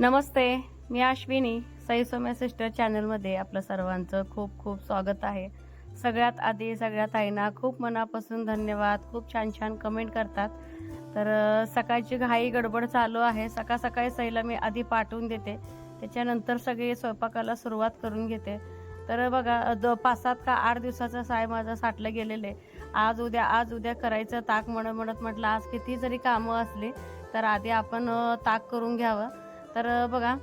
नमस्ते मी अश्विनी. साई सोम्या सिस्टर चॅनलमध्ये आपलं सर्वांचं खूप खूप स्वागत आहे. सगळ्यात आधी सगळ्यात आईना खूप मनापासून धन्यवाद. खूप छान छान कमेंट करतात. तर सकाळची घाई गडबड चालू आहे. सकाळ सकाळी सईला मी आधी पाठवून देते. त्याच्यानंतर सगळी स्वयंपाकाला सुरुवात करून घेते. तर बघा द पाच सात का आठ दिवसाचं साय माझं साठलं गेलेलं. आहे आज उद्या आज उद्या करायचं ताक म्हणत म्हणत म्हटलं आज किती जरी कामं असली तर आधी आपण ताक करून घ्यावं. तर बघा.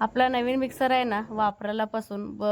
आपला नवीन मिक्सर आहे ना वापरायलापासून ब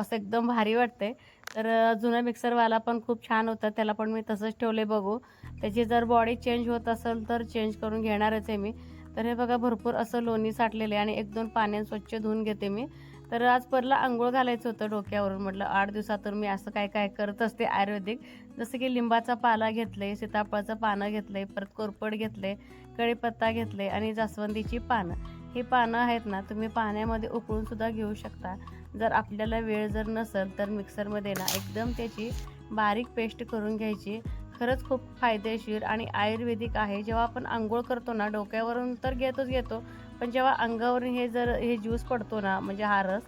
असं एकदम भारी वाटते तर जुना मिक्सरवाला पण खूप छान होता त्याला पण मी तसंच ठेवले बघू. त्याची जर बॉडी चेंज होत असेल तर चेंज करून घेणारच आहे मी. तर हे बघा भरपूर असं लोणी साठलेले आणि एक दोन पाण्यात स्वच्छ धुवून घेते मी. तर आज परला आंघोळ घालायचं होतं डोक्यावरून. म्हटलं आठ दिवसातून मी असं काय काय करत असते आयुर्वेदिक. जसं की लिंबाचा पाला घेतले सीताफळाचं पानं घेतले परत कोरपड घेतले कढीपत्ता घेतले आणि जास्वंदीची पानं. ही पानं आहेत ना तुम्ही पाण्यामध्ये उकळून सुद्धा घेऊ शकता. जर आपल्याला वेळ जर नसेल तर मिक्सरमध्ये ना एकदम त्याची बारीक पेस्ट करून घ्यायची. खरंच खूप फायदेशीर आणि आयुर्वेदिक आहे. जेव्हा आपण आंघोळ करतो ना डोक्यावरून तर घेतोच घेतो पण जेव्हा अंगावरून हे जर हे ज्यूस पडतो ना म्हणजे हा रस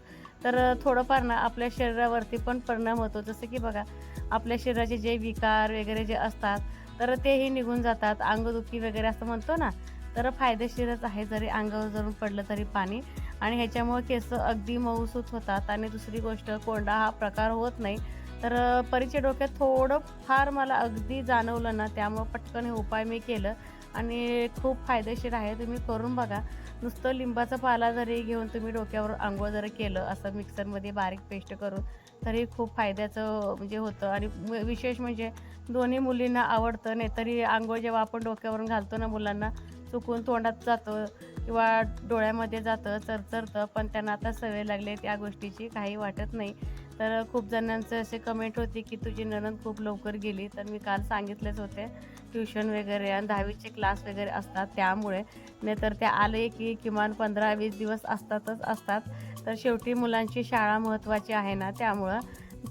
तर थोडंफार ना आपल्या शरीरावरती पण परिणाम होतो. जसं की बघा आपल्या शरीराचे जे विकार वगैरे जे असतात तर तेही निघून जातात. अंगदुखी वगैरे असं म्हणतो ना तर फायदेशीरच आहे जरी अंगावर जरून पडलं तरी पाणी. आणि ह्याच्यामुळे केस अगदी मऊसूत होतात. आणि दुसरी गोष्ट कोंडा हा प्रकार होत नाही. तर परीच्या डोक्यात थोडं फार मला अगदी जाणवलं ना त्यामुळं पटकन हे उपाय मी केलं. आणि खूप फायदेशीर आहे. तुम्ही करून बघा. नुसतं लिंबाचा पाला जरी घेऊन तुम्ही डोक्यावर आंघोळ जरी केलं असं मिक्सरमध्ये बारीक पेस्ट करून तरी खूप फायद्याचं म्हणजे होतं. आणि विशेष म्हणजे दोन्ही मुलींना आवडतं नाही तरी आंघोळ जेव्हा आपण डोक्यावरून घालतो ना मुलांना चुकून तोंडात जातं किंवा डोळ्यामध्ये जातं चरचरतं पण त्यांना आता सवय लागली त्या गोष्टीची काही वाटत नाही. तर खूप जणांचं असे कमेंट होती की तुझी नणंद खूप लवकर गेली. तर मी काल सांगितलेच होते. ट्युशन वगैरे आणि दहावीचे क्लास वगैरे असतात त्यामुळे. नाहीतर त्या आले की किमान पंधरा वीस दिवस असतातच असतात. तर शेवटी मुलांची शाळा महत्त्वाची आहे ना त्यामुळं.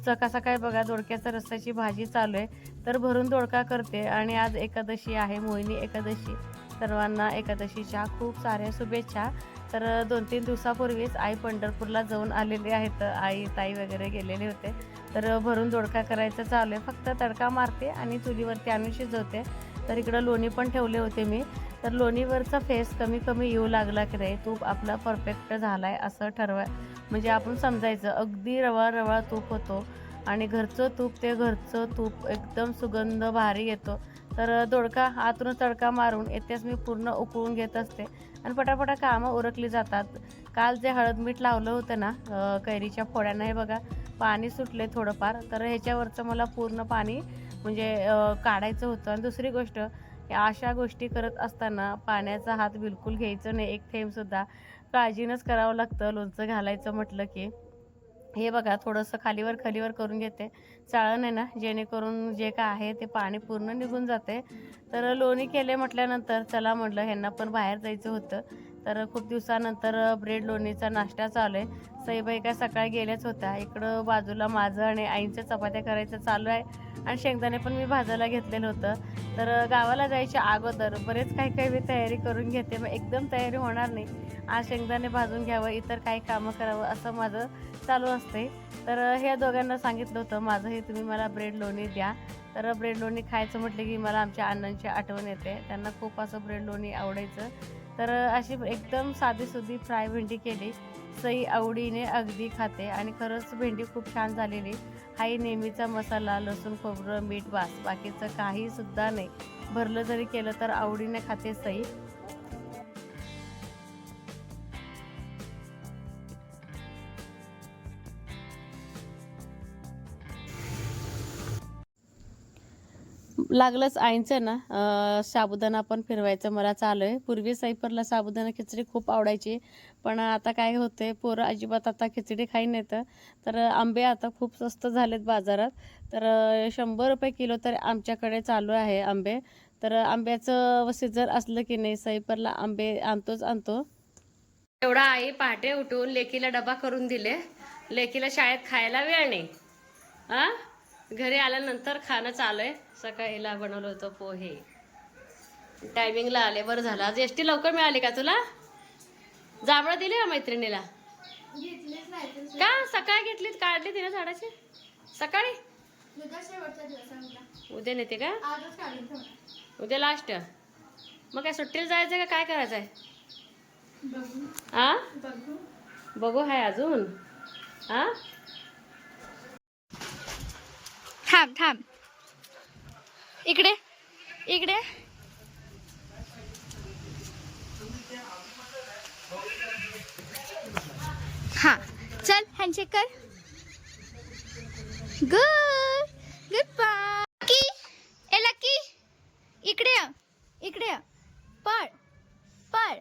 सकाळ सकाळी बघा दोडक्याच्या रस्त्याची भाजी चालू आहे. तर भरून दोडका करते आणि आज एकादशी आहे. मोहिनी एकादशी. सर्वांना एकादशीच्या खूप साऱ्या शुभेच्छा. तर दोन तीन दिवसापूर्वीच आई पंढरपूरला जाऊन आलेली आहेत. आई ताई वगैरे गेलेले होते. तर भरून दोडका करायचं चालू आहे. फक्त तडका मारते आणि चुलीवरती आणून शिजवते. तर इकडं लोणी पण ठेवले होते मी. तर लोणीवरचा फेस कमी कमी येऊ लागला की नाही तूप आपला परफेक्ट झाला आहे असं ठरवाय म्हणजे आपण समजायचं. अगदी रवा रवा तूप होतो आणि घरचं तूप ते घरचं तूप एकदम सुगंध भारी येतो. तर दोडका आतून तडका मारून येतेच मी पूर्ण उकळून घेत असते. आणि पटापटा कामं उरकली जातात. काल जे हळद मीठ लावलं होतं ना कैरीच्या फोड्यांना हे बघा पाणी सुटले थोडंफार. तर ह्याच्यावरचं मला पूर्ण पाणी म्हणजे काढायचं होतं. आणि दुसरी गोष्ट अशा गोष्टी करत असताना पाण्याचा हात बिलकुल घ्यायचं नाही. एक थेंबसुद्धा काळजीनंच करावं लागतं. लोणचं घालायचं म्हटलं की. हे बघा थोडंसं खालीवर खालीवर करून घेते. चाळण आहे ना जेणेकरून जे काय आहे ते पाणी पूर्ण निघून जाते. तर लोणी केले म्हटल्यानंतर चला म्हटलं ह्यांना पण बाहेर जायचं होतं. तर खूप दिवसानंतर ब्रेड लोणीचा नाश्ता चालू आहे. सईबाई काय सकाळी गेल्याच होत्या. इकडं बाजूला माझं आणि आईंच्या चपात्या करायचं चालू आहे. आणि शेंगदाणे पण मी भाजायला घेतलेलं होतं. तर गावाला जायच्या अगोदर बरेच काही काही मी तयारी करून घेते मग एकदम तयारी होणार नाही. आज शेंगदाणे भाजून घ्यावं इतर काही कामं करावं असं माझं चालू असते. तर ह्या दोघांना सांगितलं होतं माझं हे तुम्ही मला ब्रेड लोणी द्या. तर ब्रेड लोणी खायचं म्हटलं की मला आमच्या अण्णांची आठवण येते. त्यांना खूप असं ब्रेड लोणी आवडायचं. तर अशी एकदम साधीसुधी फ्राय भेंडी केली. सई आवडीने अगदी खाते आणि खरंच भेंडी खूप छान झालेली. हाही नेहमीचा मसाला लसूण खोबरं मीठ बास बाकीचं काही सुद्धा नाही. भरलं जरी केलं तर आवडीने खाते सई. लागलंच आईंचं ना. साबुदाणा पण फिरवायचं मला चालू आहे. पूर्वी सैपरला साबुदाणा खिचडी खूप आवडायची. पण आता काय होते पोरं अजिबात आता खिचडी खाई नेतं तर आंबे आता खूप स्वस्त झालेत बाजारात. तर शंभर रुपये किलो तर आमच्याकडे चालू आहे आंबे. तर आंब्याचं सीझन असलं की नाही सैपरला आंबे आणतोच आणतो. एवढा आई पहाटे उठून लेकीला डबा करून दिले. लेकीला शाळेत खायला वेळ नाही. हां घरी आल्यानंतर खाणं चालू आहे. सकाळीला बनवलं होतं पोहे. टायमिंगला आले. बरं झालं. आज एस टी लवकर मिळाली का तुला? जांभळं दिले का मैत्रिणीला? का? सकाळी घेतलीत? काढली तिने झाडाची? सकाळी? उद्या आहे नेते का? उद्या लास्ट मग काय सुट्टीला जायचं का? काय करायचंय? बघू. आ? बघू. बघू हाय अजून. हा थांब थांब. इकडे इकडे. हा चल हैंड हँडशेक कर गुड गुड बाय ए लकी इकडे ये, इकडे. पळ पळ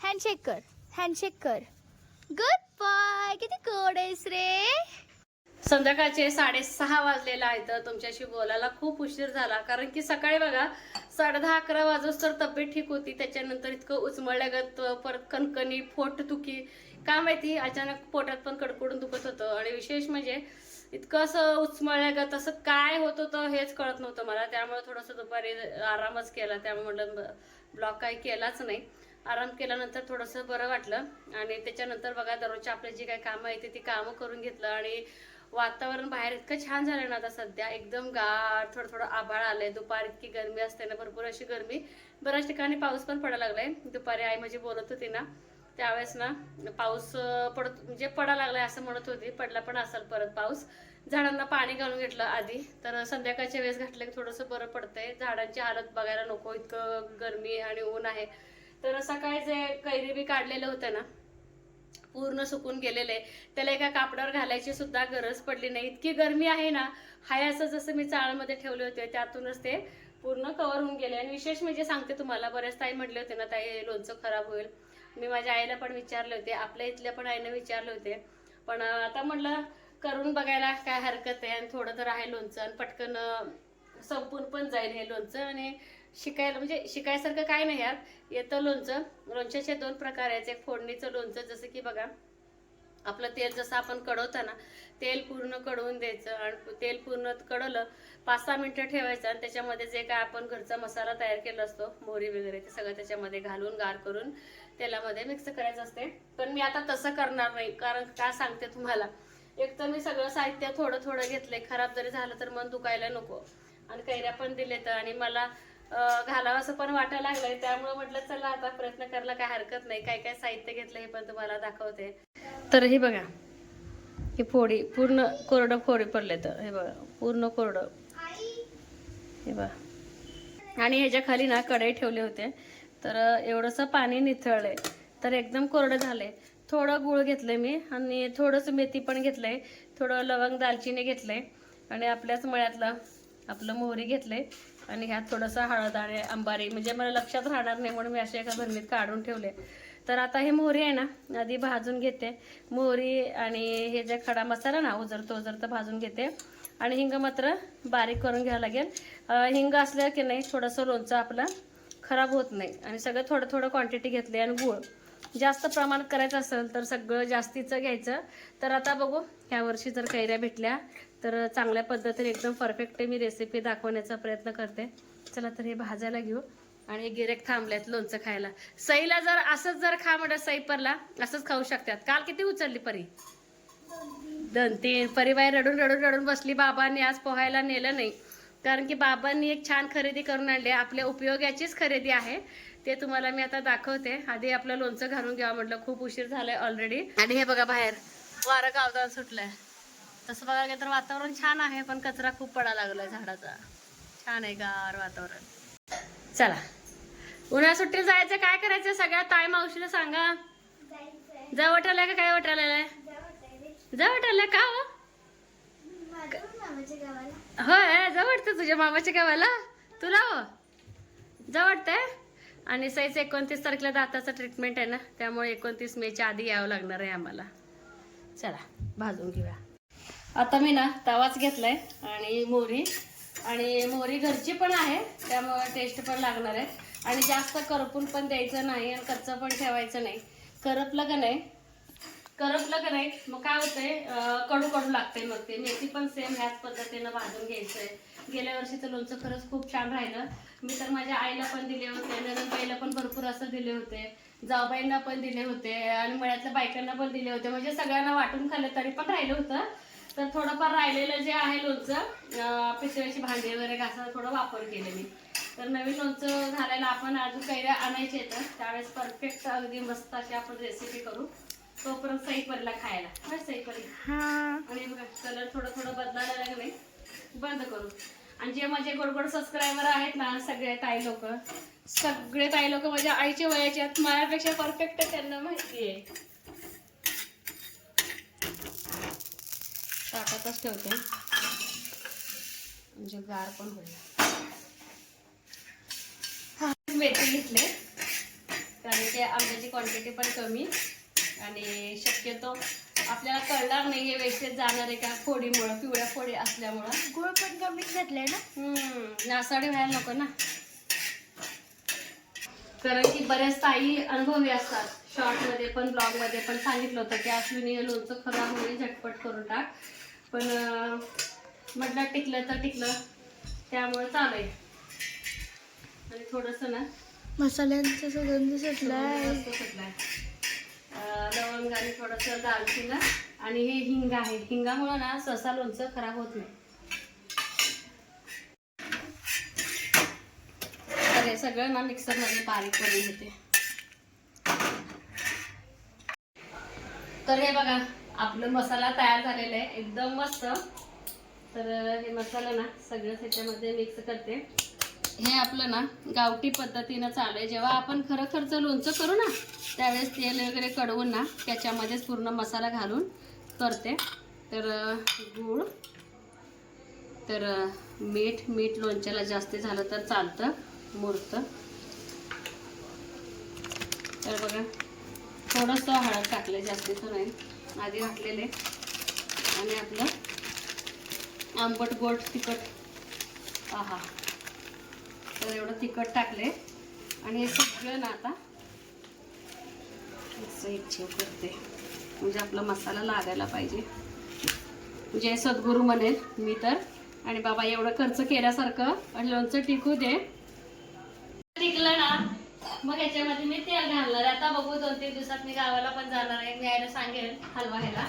हँडशेक कर हँडशेक कर. गुड बाय किती गोड आहेस रे. संध्याकाळचे साडेसहा वाजलेला आहे तर तुमच्याशी बोलायला खूप उशीर झाला. कारण की सकाळी बघा साडे दहा अकरा वाजूस तर तब्येत ठीक होती. त्याच्यानंतर इतकं उचमळल्यागत परत कणकणी पोट दुखी काय माहिती अचानक पोटात पण कडकडून दुखत होतं. आणि विशेष म्हणजे इतकं असं उचमळल्यागत असं काय होत होतं हेच कळत नव्हतं मला. त्यामुळे थोडंसं दुपारी आरामच केला. त्यामुळे म्हटलं ब्लॉक काही केलाच नाही. आराम केल्यानंतर थोडंसं बरं वाटलं. आणि त्याच्यानंतर बघा दररोजच्या आपले जी काही कामं आहेत ती कामं करून घेतलं. आणि वातावरण बाहेर इतकं छान झालं ना आता सध्या. एकदम गार थोडं थोडं आभाळ आलंय. दुपार इतकी गरमी असते ना भरपूर अशी गरमी. बऱ्याच ठिकाणी पाऊस पण पडायला लागलाय. दुपारी आई म्हणजे बोलत होती ना त्यावेळेस ना पाऊस पडत म्हणजे पडायला लागलाय असं म्हणत होती. पडला पण असेल परत पाऊस. झाडांना पाणी घालून घेतलं आधी. तर संध्याकाळच्या वेळेस घातलं की थोडंसं बरं पडतंय. झाडांची हालत बघायला नको. इतकं गरमी आणि ऊन आहे. तर सकाळी जे कैरी बी काढलेलं होतं ना पूर्ण सुकून गेलेले त्याला एका कापडावर घालायची सुद्धा गरज पडली नाही. इतकी गरमी आहे ना हाय असं जसं मी चाळमध्ये ठेवले होते त्यातूनच ते पूर्ण कव्हर होऊन गेले. आणि विशेष म्हणजे सांगते तुम्हाला बऱ्याच ताई म्हटले होते ना ताई हे लोणचं खराब होईल. मी माझ्या आईला पण विचारले होते आपल्या इथल्या पण आईने विचारले होते. पण आता म्हटलं करून बघायला काय हरकत आहे आणि थोडं तर आहे लोणचं आणि पटकन संपून पण जाईल हे लोणचं. आणि शिकायला म्हणजे शिकायसारखं काय नाही यात येतं लोणचं. लोणच्याचे दोन प्रकार आहेत. एक फोडणीचं लोणचं जसं की बघा आपलं तेल जसं आपण कडवतं ना तेल पूर्ण कडवून द्यायचं आणि तेल पूर्ण कडवलं पाच सहा मिनटं ठेवायचं आणि त्याच्यामध्ये जे काय आपण घरचा मसाला तयार केला असतो मोहरी वगैरे ते सगळं त्याच्यामध्ये घालून गार करून तेलामध्ये मिक्स करायचं असते. पण मी आता तसं करणार नाही कारण काय सांगते तुम्हाला? एक तर मी सगळं साहित्य थोडं थोडं घेतलंय. खराब जरी झालं तर मन दुखायला नको. आणि कैऱ्या पण दिलेत आणि मला घालावं असं पण वाटायला लागलंय. त्यामुळे म्हटलं चला आता प्रयत्न करायला काय हरकत नाही. काय काय साहित्य घेतलं हे पण तुम्हाला दाखवते. तर हे बघा ही फोडी पूर्ण कोरडं फोडी पडले तर. हे बघा पूर्ण कोरडं. हे बघा. आणि ह्याच्या खाली ना कढई ठेवले होते. तर एवढंसं पाणी निथळलंय. तर एकदम कोरडं झालंय. थोडं गुळ घेतलंय मी आणि थोडंसं मेथी पण घेतलंय. थोडं लवंग दालचिनी घेतलंय. आणि आपल्याच मळ्यातलं आपलं मोहरी घेतलंय. आणि ह्यात थोडंसं हळद आणि अंबारी म्हणजे मला लक्षात राहणार नाही म्हणून मी असे एका भरणीत काढून ठेवले. तर आता हे मोहरी आहे ना आधी भाजून घेते. मोहरी आणि हे जे खडा मसाला ना उजरतो उजरतं भाजून घेते. आणि हिंग मात्र बारीक करून घ्यावं लागेल. हिंग असलं की नाही थोडंसं लोणचं आपलं खराब होत नाही. आणि सगळं थोडं थोडं क्वांटिटी घेतली आणि गूळ. जास्त प्रमाणात करायचं असेल तर सगळं जास्तीचं घ्यायचं. तर आता बघू ह्या वर्षी जर कैऱ्या भेटल्या तर चांगल्या पद्धतीने एकदम परफेक्ट मी रेसिपी दाखवण्याचा प्रयत्न करते. चला तर हे भाजायला घेऊ. आणि गिरेक थांबल्यात लोणचं खायला. सईला जर असंच जर खा म्हणत सई परला असंच खाऊ शकतात. काल किती उचलली परी? दोन तीन. परिवार रडून रडून रडून बसली. बाबांनी आज पोहायला नेलं नाही. कारण की बाबांनी एक छान खरेदी करून आणली. आपल्या उपयोगाचीच खरेदी आहे. ते तुम्हाला मी आता दाखवते. आधी आपलं लोणचं घालून घ्यावं म्हटलं. खूप उशीर झालाय ऑलरेडी आणि हे बघा बाहेर. वारं गावदान सुटलंय. तसं बघायला गेलं तर वातावरण छान आहे पण कचरा खूप पडायला लागलाय झाडाचा. छान आहे गार वातावरण. चला. उन्हाळ्या सुट्टीला जायचं काय करायचं सगळ्या ताई मावशीला सांगा. जा वाटायला का? काय वाटायला जा वाटायला का हो? होय जवळतं तुझ्या मामाच्या गावाला? तुला हो? जवळतंय आणि सईच एकोणतीस तारखेला दाताचं ट्रीटमेंट आहे ना त्यामुळे एकोणतीस मेच्या आधी यावं लागणार आहे आम्हाला. चला भाजून घेऊया. आता मी ना तवाच घेतलाय आणि मोहरी. आणि मोहरी घरची पण आहे त्यामुळे टेस्ट पण लागणार आहे. आणि जास्त करपून पण द्यायचं नाही आणि कच्चं पण ठेवायचं नाही. करपलं का नाही? करपलं का नाही? मग काय होतंय कडू कडू लागते मग ते. मेथी पण सेम ह्याच पद्धतीनं भाजून घ्यायचंय. गेल्या वर्षीचं लोणचं खरंच खूप छान राहिलं. मी तर माझ्या आईला पण दिले होते नरनबाईला पण भरपूर असं दिले होते. जाऊबाईंना पण दिले होते आणि मळ्यातल्या बायकांना पण दिले होते. म्हणजे सगळ्यांना वाटून खाल्लं तरी पण राहिलं होतं. तर थोडंफार राहिलेलं जे आहे लोणचं पिशव्याची भांडी वगैरे घासायला थोडं वापर केले मी. तर नवीन लोणचं घालायला आपण अजून कैऱ्या आणायचे येतं त्यावेळेस परफेक्ट अगदी मस्त अशी आपण रेसिपी करू. तोपर्यंत सई पडला खायला. बरं सई पडला आणि कलर थोडं थोडं बदलायला लागले बंद करू. आणि जे माझे गोड गोड सबस्क्रायबर आहेत ना सगळे ताई लोक सगळे ताई लोक माझ्या आईच्या वयाचे आहेत. माझ्यापेक्षा परफेक्ट त्यांना माहिती आहे ताटातच ठेवते. म्हणजे गार पण होईल. मेथी घेतले. कारण की आंब्याची क्वांटिटी पण कमी. आणि शक्यतो आपल्याला कळणार नाही हे वेस्टेज जाणार आहे का फोडीमुळं पिवळ्या फोडी असल्यामुळं. गुळ पण कमीच घातलंय ना? हम्म, नासाडी व्हायला नको ना. कारण की बऱ्याच ताई अनुभवी असतात. शॉर्टमध्ये पण ब्लॉगमध्ये पण सांगितलं होतं की अश्विनी लोणचं खराब होईल झटपट करून टाक. पण म्हटलं टिकलं तर टिकलं. त्यामुळे चालू आहे आणि थोडस ना मसाल्यांचा सुगंध. अं, लवंग आणि थोडस दालचिना आणि हे हिंग आहे. हिंगामुळे ना सहसा लोणचं खराब होत नाही. तर हे सगळं ना मिक्सरमध्ये बारीक करून घेते. तर हे बघा आपलं मसाला तयार झालेला आहे एकदम मस्त. तर हे मसाला ना सगळं त्याच्यामध्ये मिक्स करते. हे आपलं ना गावठी पद्धतीनं चालू आहे. जेव्हा आपण खरं खरचं लोणचं करू ना त्यावेळेस तेल वगैरे कडवून ना त्याच्यामध्येच पूर्ण मसाला घालून करते. तर गूळ. तर मीठ मीठ लोणच्याला जास्त झालं तर चालतं मुरतं. तर बघा थोडंसं हळद टाकलं जास्तीचं नाही. आधी घातलेले. आणि आपलं आंबट गोड तिखट. आहा. तर एवढं तिखट टाकले. आणि हे सगळं ना आता असं करते. म्हणजे आपला मसाला लागायला पाहिजे. म्हणजे सद्गुरू म्हणेल मी तर. आणि बाबा एवढं खर्च केल्यासारखं आणि लोणचं टिकू दे. टिकलं ना? मग याच्यामध्ये मी तेल घालणार आहे. आता बघू दोन तीन दिवसात मी गावाला पण जाणार आहे. मी यायला सांगेन हलवा ह्याला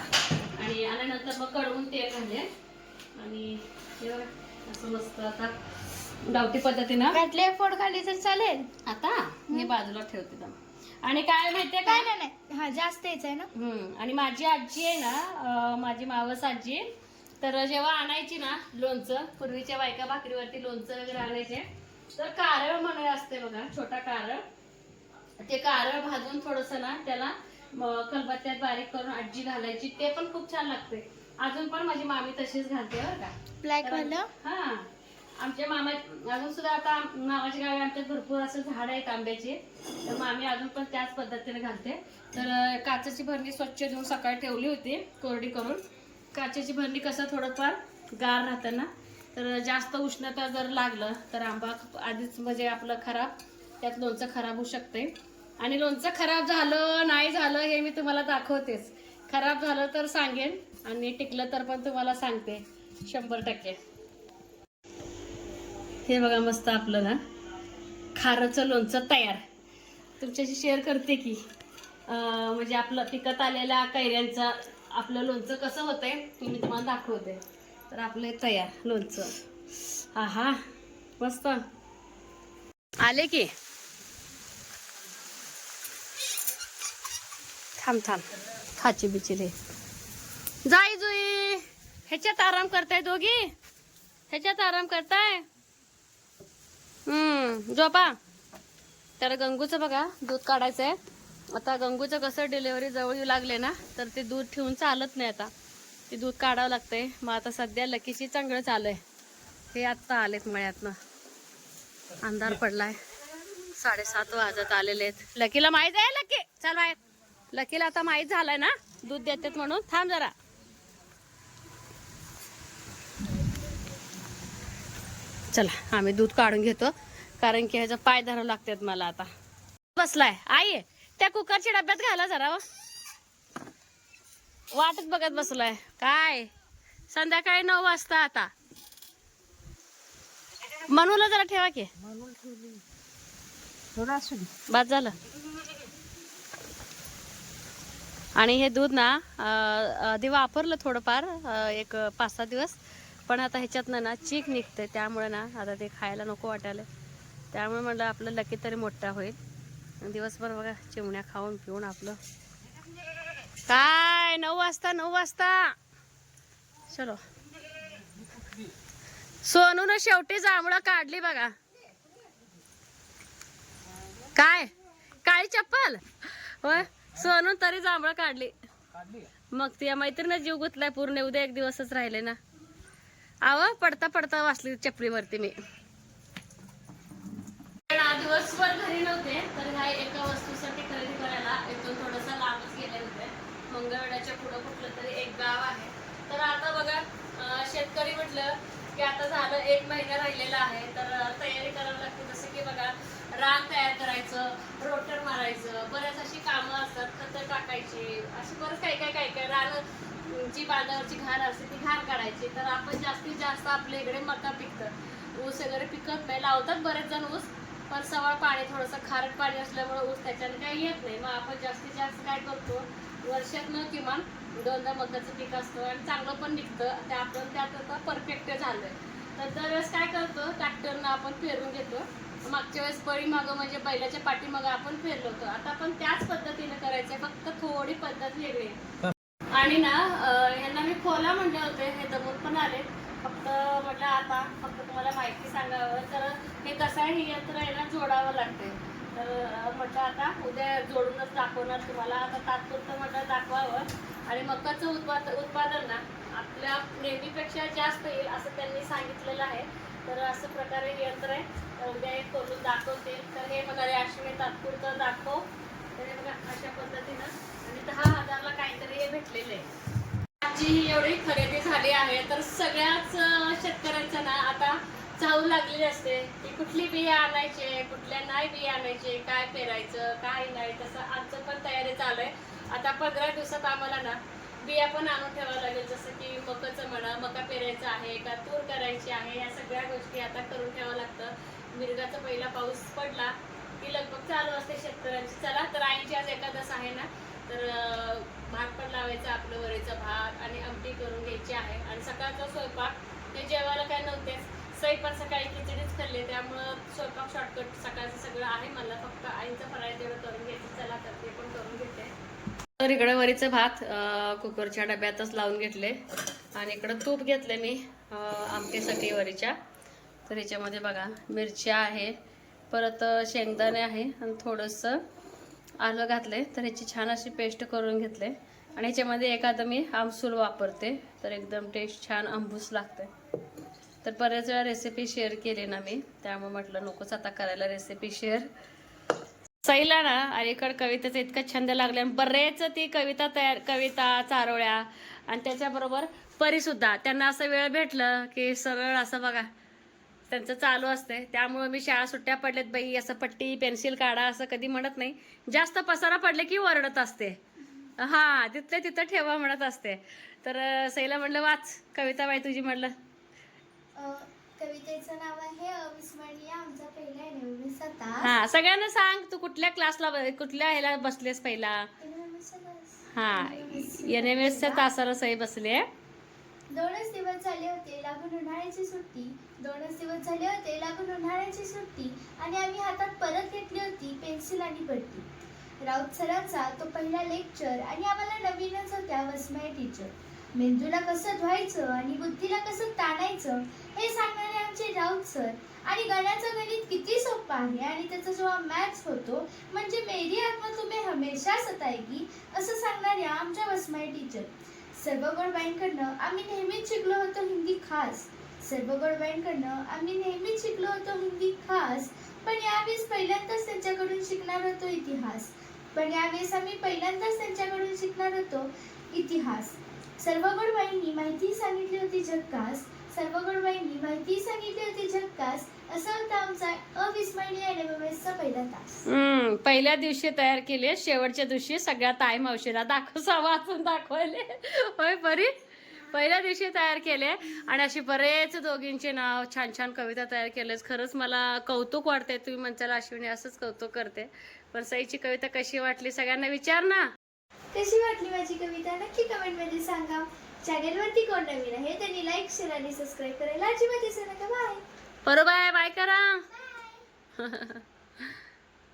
आणि आल्यानंतर मग कडवून तेल घालेन. आणि असं मस्त आता गावठी पद्धतीनं. घातले फोड खाली तर चालेल. आता मी बाजूला ठेवते दम. आणि काय माहितीये काय काय नाही नाही. हा जास्त आहे ना? हम्म. आणि माझी आजी आहे ना माझी मावस आजी तर जेव्हा आणायची ना लोणचं पूर्वीच्या बायका भाकरीवरती लोणचं वगैरे आणायचे. तर कारळ म्हणून असते बघा छोटा कारळ. ते कारळ भाजून थोडस ना त्याला म, खलबत्त्यात बारीक करून आजी घालायची. ते पण खूप छान लागते. अजून पण माझी मामी तशीच घालते बरं का. ब्लॅक वालं? हा. आमच्या मामा अजून सुद्धा आता मामाच्या गावी आमच्यात भरपूर असं झाड आहेत आंब्याचे. तर मामी अजून पण त्याच पद्धतीने घालते. तर काचेची भरणी स्वच्छ धुवून सकाळी ठेवली होती कोरडी करून. काचेची भरणी कसं थोडंफार गार राहतं ना तर जास्त उष्णता जर लागलं तर आंबा आधीच म्हणजे आपलं खराब त्यात लोणचं खराब होऊ शकते. आणि लोणचं खराब झालं नाही झालं हे मी तुम्हाला दाखवतेच. खराब झालं तर सांगेन आणि टिकलं तर पण तुम्हाला सांगते शंभर टक्के. हे बघा मस्त आपलं ना खारचं लोणचं तयार. तुमच्याशी शेअर करते की म्हणजे आपलं पिकत आलेल्या कैऱ्यांचं आपलं लोणचं कसं होतंय ते मी तुम्हाला दाखवते. तर आपलं हे तयार लोणचं. हा हा मस्त. आले की? थांब थांब. खाची बिचिरे जाई जुई ह्याच्यात आराम करताय दोघी? ह्याच्यात आराम करताय? हम्म झोपा. तर गंगूचं बघा दूध काढायचं आहे आता गंगूचं कसं डिलेवरी जवळ येऊ लागले ना तर ते दूध ठेवून चालत नाही आता. ते दूध काढावं लागतंय. मग आता सध्या लकीशी चांगलं चालू आहे हे आत्ता आलेत मळ्यातनं. अंधार पडलाय. साडेसात वाजत आलेले आहेत. लकीला माहीत आहे लकी? चल बाहेर. लकीला आता माहीत झालंय ना? दूध देतात म्हणून. थांब जरा. चला आम्ही दूध काढून घेतो. कारण की ह्याचा पाय धरावं लागतात मला आता. बसलाय. आई त्या कुकरच्या डब्यात घाला जरा व. वाटच बघत बसलाय. काय? संध्याकाळी नऊ वाजता आता. मनूला जरा ठेवा की. थोडा दे. बाद झालं. आणि हे दूध ना आधी वापरलं थोडंफार एक पाच सहा दिवस. पण आता ह्याच्यातनं ना चीक निघते त्यामुळे ना आता ते खायला नको वाटायला त्यामुळे म्हणलं आपलं लकी तरी मोठा होईल. दिवसभर बघा चिमण्या खाऊन पिऊन आपलं. काय? नऊ वाजता नऊ वाजता. चलो. सोनून शेवटी जांभळं काढली बघा. काय? काळी चप्पल? होय? सोनून तरी जांभळं काढली. मग ती मैत्रीनं जीव गुतलाय पूर्ण उद्या एक दिवसच राहिले ना. आव पडता पडता वाचली चपलीवरती मी. दिवसभर घरी नव्हते तर ह्या एका वस्तूसाठी खरेदी करायला इथून थोडंसं लांबच गेले होते. मंगळवेड्याच्या पुढं कुठलं तरी एक गाव आहे. तर आता बघा शेतकरी म्हटलं की आता झालं एक महिना राहिलेला आहे तर तयारी करावी लागते. जसं की बघा रान तयार करायचं रोटर मारायचं बऱ्याच अशी कामं असतात खतं टाकायची अशी बरंच काही काय काय काय रान जी बांधावरची घाण असते ती घाण काढायची. तर आपण जास्तीत जास्त आपल्या इकडे मका पिकतं. ऊस वगैरे पिकत नाही लावतात बरेच जण ऊस पण सवाळ पाणी थोडंसं खारट पाणी असल्यामुळे ऊस त्याच्याने काही येत नाही. मग आपण जास्तीत जास्त काय करतो वर्षातनं किमान दोनदा मकाचं पीक असतं आणि चांगलं पण निघतं. ते आपण त्यात आता परफेक्ट झालंय. तर दरवेळेस काय करतो ट्रॅक्टरनं आपण पेरून घेतो. मागच्या वेळेस पळी मागं म्हणजे बैलाच्या पाठीमागं आपण पेरलो होतो. आता आपण त्याच पद्धतीने करायचंय फक्त थोडी पद्धत वेगळी आहे. आणि ना अं, यांना मी खोला म्हणले होते हे दमून पण आले. फक्त म्हटलं आता फक्त तुम्हाला माहिती सांगावं. तर हे कसं आहे हे यंत्र आहे ना जोडावं लागते तर म्हटलं आता उद्या जोडूनच दाखवणार तुम्हाला. आता तात्पुरतं म्हटलं दाखवावं. आणि मकाचं उत्पाद उत्पादन ना आपल्या नेहमीपेक्षा जास्त येईल असं त्यांनी सांगितलेलं आहे. तर असं प्रकारे यंत्र आहे. तर उद्या एक करून दाखवते. तर हे बघा अश्विनी तात्पुरतं दाखव. तर हे बघा अशा पद्धतीनं. आणि दहा हजारला काहीतरी हे भेटलेले आहे. आजची ही एवढी खरेदी झाली आहे. तर सगळ्याच शेतकऱ्यांचं ना आता चाहू लागलेली असते. की कुठली बिया आणायचे कुठल्या नाही बिया आणायचे काय पेरायचं काय नाही तसं आजचं पण तयारी चालू आहे. आता पंधरा दिवसात आम्हाला ना बिया पण आणून ठेवावं लागेल जसं की मकाचं म्हणा मका पेरायचं आहे का तूर करायची आहे या सगळ्या गोष्टी आता करून ठेवावं लागतं. मिरगाचा पहिला पाऊस पडला की लगभग चालू असते शेतकऱ्यांची चला तर आईची आज एकादस आहे ना तर भात पण लावायचा आपलं वरेचा भात आणि आमटी करून घ्यायची आहे. आणि सकाळचा स्वयंपाक ते जेवायला काय नव्हतेच सई पण सकाळी खिचडीच खाल्ली त्यामुळं स्वयंपाक शॉर्टकट सकाळचं सगळं आहे मला फक्त आईचं फराळ तेवढं करून घ्यायचं चला तर ते पण करून घेते. तर इकडे वरीचं भात कुकरच्या डब्यातच लावून घेतले. आणि इकडं तूप घेतले मी आमटीसाठी वरीच्या. तर याच्यामध्ये बघा मिरच्या आहे परत शेंगदाणे आहे आणि थोडंसं आलं घातले तर ह्याची छान अशी पेस्ट करून घेतले. आणि ह्याच्यामध्ये एखादं मी आमसूल वापरते तर एकदम टेस्ट छान आंबूस लागते तर बऱ्याच वेळा रेसिपी शेअर केली ना मी त्यामुळे म्हटलं नकोच आता करायला रेसिपी शेअर सईला ना अलीकड कवितेचा इतका छंद लागला आणि बरेच ती कविता तयार कविता चारोळ्या आणि त्याच्याबरोबर परीसुद्धा. त्यांना असं वेळ भेटलं की सरळ असं बघा त्यांचं चालू असते त्यामुळे मी शाळा सुट्ट्या पडल्यात बाई असं पट्टी पेन्सिल काढा असं कधी म्हणत नाही. जास्त पसारा पडले की ओरडत असते. हा तिथले तिथं ठेवा म्हणत असते. तर सैला सईला म्हणलं वाच कविता बाई तुझी म्हणलं. कवितेचं नाव आहे अविस्मरणीय. आमचा पहिला हा सगळ्यांना सांग तू कुठल्या क्लासला कुठल्या ह्याला बसलेस पहिला. हा. एन एम एसच्या तासाला सई बसले दोनच दिवस झाले होते लागून उन्हाळ्याची सुट्टी. दोनच दिवस झाले होते लागून उन्हाळ्याची सुट्टी. आणि आम्ही हातात परत घेतली होती पेन्सिल आणि पट्टी. राऊत सरांचा तो पहिला लेक्चर आणि आम्हाला नवीनच होत्या वसमय टीचर मेंदूला कसं धुवायचं आणि बुद्धीला कसं ताणायचं हे सांगणारे आमचे राऊत सर आणि गणाचं गणित किती सोपं आहे आणि त्याचा जेव्हा मॅथ्स होतो म्हणजे मेरी आत्मा तुम्ही हमेशा सतायगी असं सांगणाऱ्या आमच्या वसमय टीचर सर्वगड बाईंकडनं आम्ही नेहमीच शिकलो होतो हिंदी खास. सर्वगड बाईंकडनं आम्ही नेहमीच शिकलो होतो हिंदी खास. पण यावेळेस पहिल्यांदाच त्यांच्याकडून शिकणार होतो इतिहास. पण यावेळेस आम्ही पहिल्यांदाच त्यांच्याकडून शिकणार होतो इतिहास. सर्वगड बाईंनी माहिती सांगितली होती जगकास बाईंनी माहिती सांगितली होती झक्कास असा होता आमचा अविस्मरणीय पहिला तास. हम्म पहिल्या दिवशी तयार केले शेवटच्या दिवशी सगळ्या ताई मावशीला दाखव वाचून दाखवले. होय बरी पहिल्या दिवशी तयार केले आणि अशी बरेच दोघींचे नाव छान छान कविता तयार केलेस खरंच मला कौतुक वाटते तुम्ही म्हणताल अश्विनी असंच कौतुक करते. पण सईची कविता कशी वाटली सगळ्यांना विचार ना. कशी वाटली माझी कविता? नक्की कमेंटमध्ये सांगा. चॅनेलवरती कोण नवीन आहे त्यांनी लाईक शेअर आणि सबस्क्राईब करायला अजिबात विसरू नका. बाय बरोबर बाय करा.